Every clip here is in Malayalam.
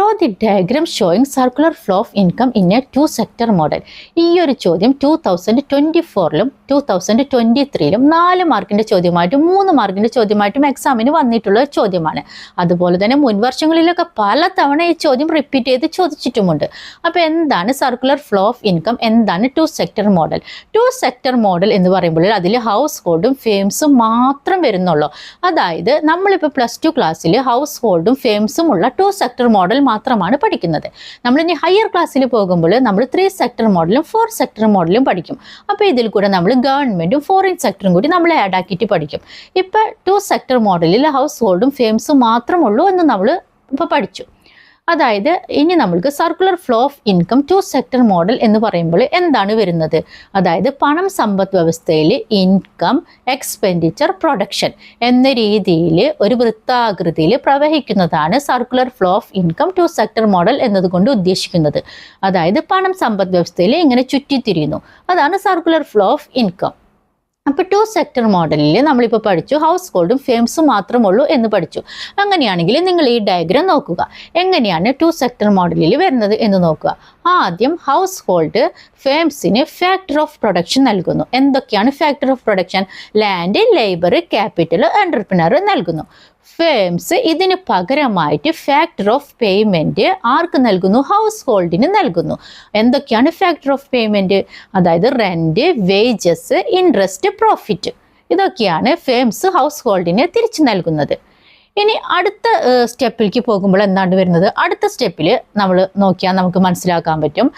Draw the diagram showing circular flow of income in a two sector model ഈ ഒരു ചോദ്യം ടു തൗസൻഡ് ട്വന്റി ഫോറിലും ടു തൗസൻഡ് ട്വന്റി ത്രീയിലും നാല് മാർക്കിന്റെ ചോദ്യമായിട്ടും മൂന്ന് മാർക്കിന്റെ ചോദ്യമായിട്ടും എക്സാമിന് വന്നിട്ടുള്ള ഒരു ചോദ്യമാണ്. അതുപോലെ തന്നെ മുൻവർഷങ്ങളിലൊക്കെ പലതവണ പല തവണ ഈ ചോദ്യം റിപ്പീറ്റ് ചെയ്ത് ചോദിച്ചിട്ടുമുണ്ട്. അപ്പോൾ എന്താണ് സർക്കുലർ ഫ്ലോ ഓഫ് ഇൻകം എന്താണ് two sector model two sector model എന്ന് പറയുമ്പോൾ അതിൽ ഹൗസ് ഹോൾഡും ഫേംസും മാത്രം വരുന്നുള്ളൂ. അതായത് നമ്മളിപ്പോൾ പ്ലസ് ടു ക്ലാസ്സിൽ ഹൗസ് ഹോൾഡും ഫേംസും ഉള്ള ടു സെക്ടർ മോഡൽ മാത്രമാണ് പഠിക്കുന്നത്. നമ്മളിനി ഹയർ ക്ലാസ്സിൽ പോകുമ്പോൾ നമ്മൾ ത്രീ സെക്ടർ മോഡലും ഫോർ സെക്ടർ മോഡലും പഠിക്കും. അപ്പോൾ ഇതിൽ കൂടെ നമ്മൾ ഗവൺമെന്റും ഫോറിൻ സെക്ടറും കൂടി നമ്മൾ ആഡ് ആക്കിയിട്ട് പഠിക്കും. ഇപ്പോൾ ടു സെക്ടർ മോഡലിൽ ഹൗസ് ഹോൾഡും ഫേംസും മാത്രമുള്ളൂ എന്ന് നമ്മൾ ഇപ്പോൾ പഠിച്ചു. അതായത് ഇനി നമ്മൾക്ക് circular flow of income two sector model എന്ന് പറയുമ്പോൾ എന്താണ് വരുന്നത്? അതായത് പണം സമ്പദ് വ്യവസ്ഥയിൽ ഇൻകം എക്സ്പെൻഡിച്ചർ പ്രൊഡക്ഷൻ എന്ന രീതിയിൽ ഒരു വൃത്താകൃതിയിൽ പ്രവഹിക്കുന്നതാണ് circular flow of income two sector model എന്നതുകൊണ്ട് ഉദ്ദേശിക്കുന്നത്. അതായത് പണം സമ്പദ് വ്യവസ്ഥയിൽ ഇങ്ങനെ ചുറ്റിത്തിരിയുന്നു. അതാണ് സർക്കുലർ ഫ്ലോ ഓഫ് ഇൻകം അപ്പോൾ ടു സെക്ടർ മോഡലിൽ നമ്മളിപ്പോൾ പഠിച്ചു. ഹൗസ് ഹോൾഡും ഫേംസും മാത്രമുള്ളൂ എന്ന് പഠിച്ചു. അങ്ങനെയാണെങ്കിൽ നിങ്ങൾ ഈ ഡയഗ്രാം നോക്കുക. എങ്ങനെയാണ് ടു സെക്ടർ മോഡലിൽ വരുന്നത് എന്ന് നോക്കുക. ആദ്യം ഹൗസ് ഹോൾഡ് ഫേംസിന് ഫാക്ടർ ഓഫ് പ്രൊഡക്ഷൻ നൽകുന്നു. എന്തൊക്കെയാണ് factor of production land labour capital entrepreneur നൽകുന്നു. ഫേംസ് ഇതിന് പകരമായിട്ട് ഫാക്ടർ ഓഫ് പേയ്മെന്റ് ആർക്ക് നൽകുന്നു? ഹൗസ് ഹോൾഡിന് നൽകുന്നു. എന്തൊക്കെയാണ് ഫാക്ടർ ഓഫ് പേയ്മെന്റ് അതായത് റെന്റ് വേജസ് ഇൻട്രസ്റ്റ് പ്രോഫിറ്റ് ഇതൊക്കെയാണ് ഫേംസ് ഹൗസ് ഹോൾഡിന് തിരിച്ചു നൽകുന്നത്. ഇനി അടുത്ത സ്റ്റെപ്പിലേക്ക് പോകുമ്പോൾ എന്താണ് വരുന്നത്? അടുത്ത സ്റ്റെപ്പിൽ നമ്മൾ നോക്കിയാൽ നമുക്ക് മനസ്സിലാക്കാൻ പറ്റും.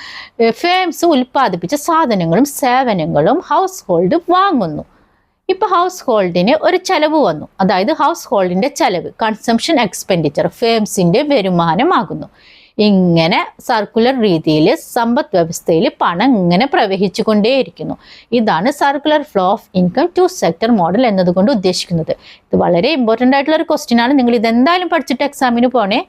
ഫേംസ് ഉൽപ്പാദിപ്പിച്ച സാധനങ്ങളും സേവനങ്ങളും ഹൗസ് ഹോൾഡ് വാങ്ങുന്നു. ഇപ്പോൾ ഹൗസ് ഹോൾഡിന് ഒരു ചെലവ് വന്നു. അതായത് ഹൗസ് ഹോൾഡിന്റെ ചെലവ് കൺസംഷൻ എക്സ്പെൻഡിച്ചർ ഫേംസിന്റെ വരുമാനമാകുന്നു. ഇങ്ങനെ സർക്കുലർ രീതിയിൽ സമ്പദ് വ്യവസ്ഥയിൽ പണം ഇങ്ങനെ പ്രവഹിച്ചുകൊണ്ടേയിരിക്കുന്നു. ഇതാണ് circular flow of income two sector model എന്നതുകൊണ്ട് ഉദ്ദേശിക്കുന്നത്. ഇത് വളരെ ഇമ്പോർട്ടന്റ് ആയിട്ടുള്ള ഒരു ക്വസ്റ്റ്യൻ ആണ്. നിങ്ങൾ ഇതെന്തായാലും പഠിച്ചിട്ട് എക്സാമിന് പോണേ.